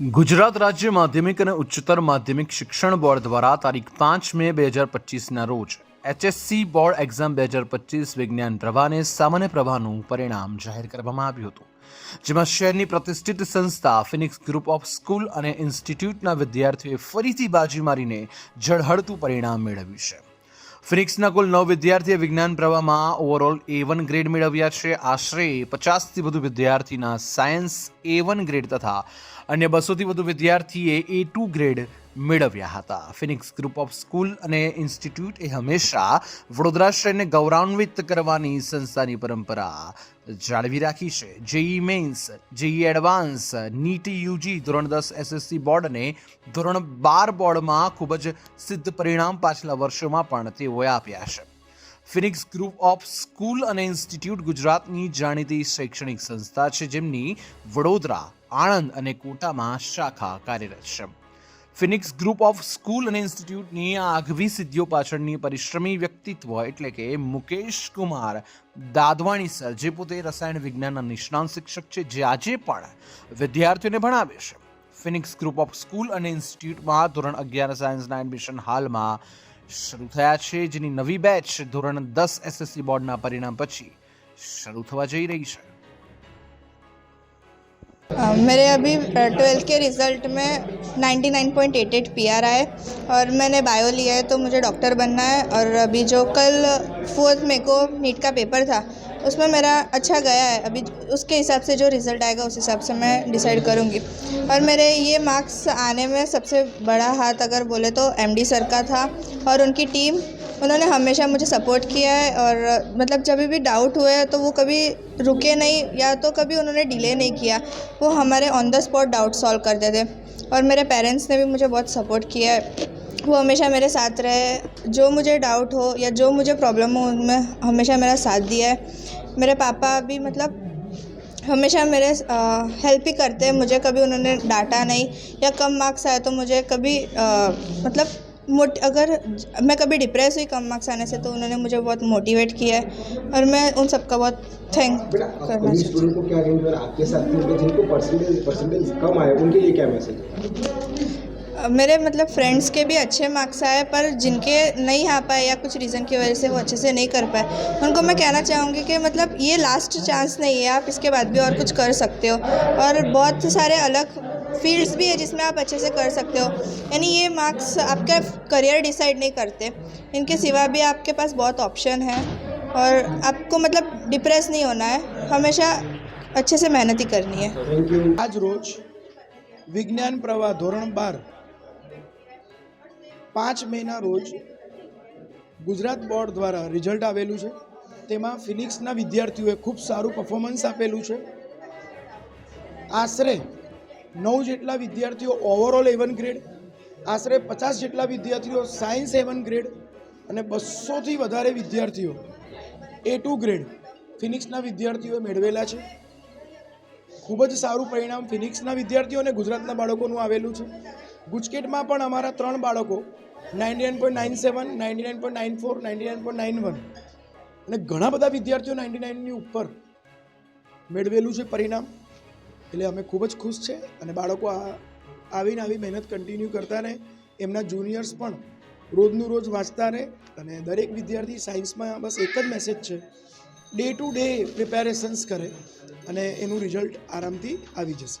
ગુજરાત રાજ્ય માધ્યમિક અને ઉચ્ચતર માધ્યમિક શિક્ષણ બોર્ડ દ્વારા તારીખ પાંચ મે બે હજાર પચીસના રોજ એચએસસી બોર્ડ એક્ઝામ બે હજાર પચીસ વિજ્ઞાન પ્રવાહને સામાન્ય પ્રવાહનું પરિણામ જાહેર કરવામાં આવ્યું હતું, જેમાં શહેરની પ્રતિષ્ઠિત સંસ્થા ફિનિક્સ ગ્રુપ ઓફ સ્કૂલ અને ઇન્સ્ટિટ્યૂટના વિદ્યાર્થીઓએ ફરીથી બાજી મારીને ઝળહળતું પરિણામ મેળવ્યું છે. ફિનિક્સના કુલ નવ વિદ્યાર્થીએ વિજ્ઞાન પ્રવાહમાં ઓવરઓલ એ વન ગ્રેડ મેળવ્યા છે. આશરે પચાસથી વધુ વિદ્યાર્થીના સાયન્સ એ વન ગ્રેડ તથા અન્ય બસોથી વધુ વિદ્યાર્થીએ એ ટુ ગ્રેડ મેળવ્યા હતા. ફિનિક્સ ગ્રુપ ઓફ સ્કૂલ અને ઇન્સ્ટિટ્યૂટ એ હંમેશા વડોદરા શહેરને ગૌરવાન્વિત કરવાની સંસ્થાની પરંપરા જાળવી રાખી છે. JEE mains JEE advance NEET UG ધોરણ દસ એસએસસી બોર્ડ અને ધોરણ બાર બોર્ડમાં ખૂબ જ સિદ્ધ પરિણામ પાછલા વર્ષોમાં પણ તેઓએ આપ્યા છે. ફિનિક્સ ગ્રુપ ઓફ સ્કૂલ અને ઇન્સ્ટિટ્યૂટ ગુજરાતની જાણીતી શૈક્ષણિક સંસ્થા છે, જેમની વડોદરા, આણંદ અને કોટામાં શાખા કાર્યરત છે. ફિનિક્સ ગ્રુપ ઓફ સ્કૂલ અને ઇન્સ્ટિટ્યૂટની આ આગવી સિદ્ધિઓ પાછળની પરિશ્રમી વ્યક્તિત્વ એટલે કે મુકેશ કુમાર. દાદવાણી સર, જે પોતે રસાયણ વિજ્ઞાનના નિષ્ણાંત શિક્ષક છે, જે આજે પણ વિદ્યાર્થીઓને ભણાવે છે. ફિનિક્સ ગ્રુપ ઓફ સ્કૂલ અને ઇન્સ્ટિટ્યૂટમાં ધોરણ અગિયાર સાયન્સના એડમિશન હાલમાં શરૂ થયા છે, જેની નવી બેચ ધોરણ દસ એસએસસી બોર્ડના પરિણામ પછી શરૂ થવા જઈ રહી છે. मेरे अभी ट्वेल्थ के रिज़ल्ट में 99.88 पीआर आए और मैंने बायो लिया है तो मुझे डॉक्टर बनना है और अभी जो कल फोर्थ मे को नीट का पेपर था उसमें मेरा अच्छा गया है। अभी उसके हिसाब से जो रिज़ल्ट आएगा, उस हिसाब से मैं डिसाइड करूँगी। और मेरे ये मार्क्स आने में सबसे बड़ा हाथ अगर बोले तो एमडी सर का था और उनकी टीम उन्होंने हमेशा मुझे सपोर्ट किया है और मतलब जब भी डाउट हुए तो वो कभी रुके नहीं या तो कभी उन्होंने डिले नहीं किया। वो हमारे on the spot doubt solve करते थे और मेरे पेरेंट्स ने भी मुझे बहुत सपोर्ट किया है। वो हमेशा मेरे साथ रहे। जो मुझे डाउट हो या जो मुझे प्रॉब्लम हो उनमें हमेशा मेरा साथ दिया है। मेरे पापा भी मतलब हमेशा मेरे हेल्प ही करते हैं। मुझे कभी उन्होंने डांटा नहीं या कम मार्क्स आए तो मुझे कभी अ, मतलब मोट अगर मैं कभी डिप्रेस हुई कम मार्क्स आने से तो उन्होंने मुझे बहुत मोटिवेट किया है। और मैं उन सबका बहुत थैंक करना चाहती स्टूडेंट को क्या कहेंगे और आपके साथ जिनको परसेंटेज परसेंटेज कम आए उनके लिए क्या मैसेज हूँ? मेरे मतलब फ्रेंड्स के भी अच्छे मार्क्स आए, पर जिनके नहीं आ पाए या कुछ रीज़न की वजह से वो अच्छे से नहीं कर पाए, उनको मैं कहना चाहूँगी कि मतलब ये लास्ट चांस नहीं है, आप इसके बाद भी और कुछ कर सकते हो। और बहुत सारे अलग फील्ड्स भी है जिसमें आप अच्छे से कर सकते हो। यानी ये मार्क्स आपका करियर डिसाइड नहीं करते। इनके सिवा भी आपके पास बहुत ऑप्शन है और आपको मतलब डिप्रेस नहीं होना है, हमेशा अच्छे से मेहनत ही करनी है। आज रोज विज्ञान प्रवाह धोरण बार પાંચ મેના રોજ ગુજરાત બોર્ડ દ્વારા રિઝલ્ટ આવેલું છે. તેમાં ફિનિક્સના વિદ્યાર્થીઓએ ખૂબ સારું પરફોર્મન્સ આપેલું છે. આશરે નવ જેટલા વિદ્યાર્થીઓ ઓવરઓલ એવન ગ્રેડ આશરે પચાસ જેટલા વિદ્યાર્થીઓ સાયન્સ એવન ગ્રેડ અને બસોથી વધારે વિદ્યાર્થીઓ એ ટુ ગ્રેડ ફિનિક્સના વિદ્યાર્થીઓએ મેળવેલા છે. ખૂબ જ સારું પરિણામ ફિનિક્સના વિદ્યાર્થીઓ અને ગુજરાતના બાળકોનું આવેલું છે. ગુજકેટમાં પણ અમારા ત્રણ બાળકો ninety nine point nine seven ninety nine point nine four ninety nine point nine one અને ઘણા બધા વિદ્યાર્થીઓ નાઇન્ટી નાઇનની ઉપર મેળવેલું છે પરિણામ. એટલે અમે ખૂબ જ ખુશ છે અને બાળકો આ આવીને આવી મહેનત કન્ટિન્યુ કરતા રહે. એમના જુનિયર્સ પણ રોજનું રોજ વાંચતા રહે અને દરેક વિદ્યાર્થી સાયન્સમાં બસ એક જ મેસેજ છે. ડે ટુ ડે પ્રિપેરેશન્સ કરે અને એનું રિઝલ્ટ આરામથી આવી જશે.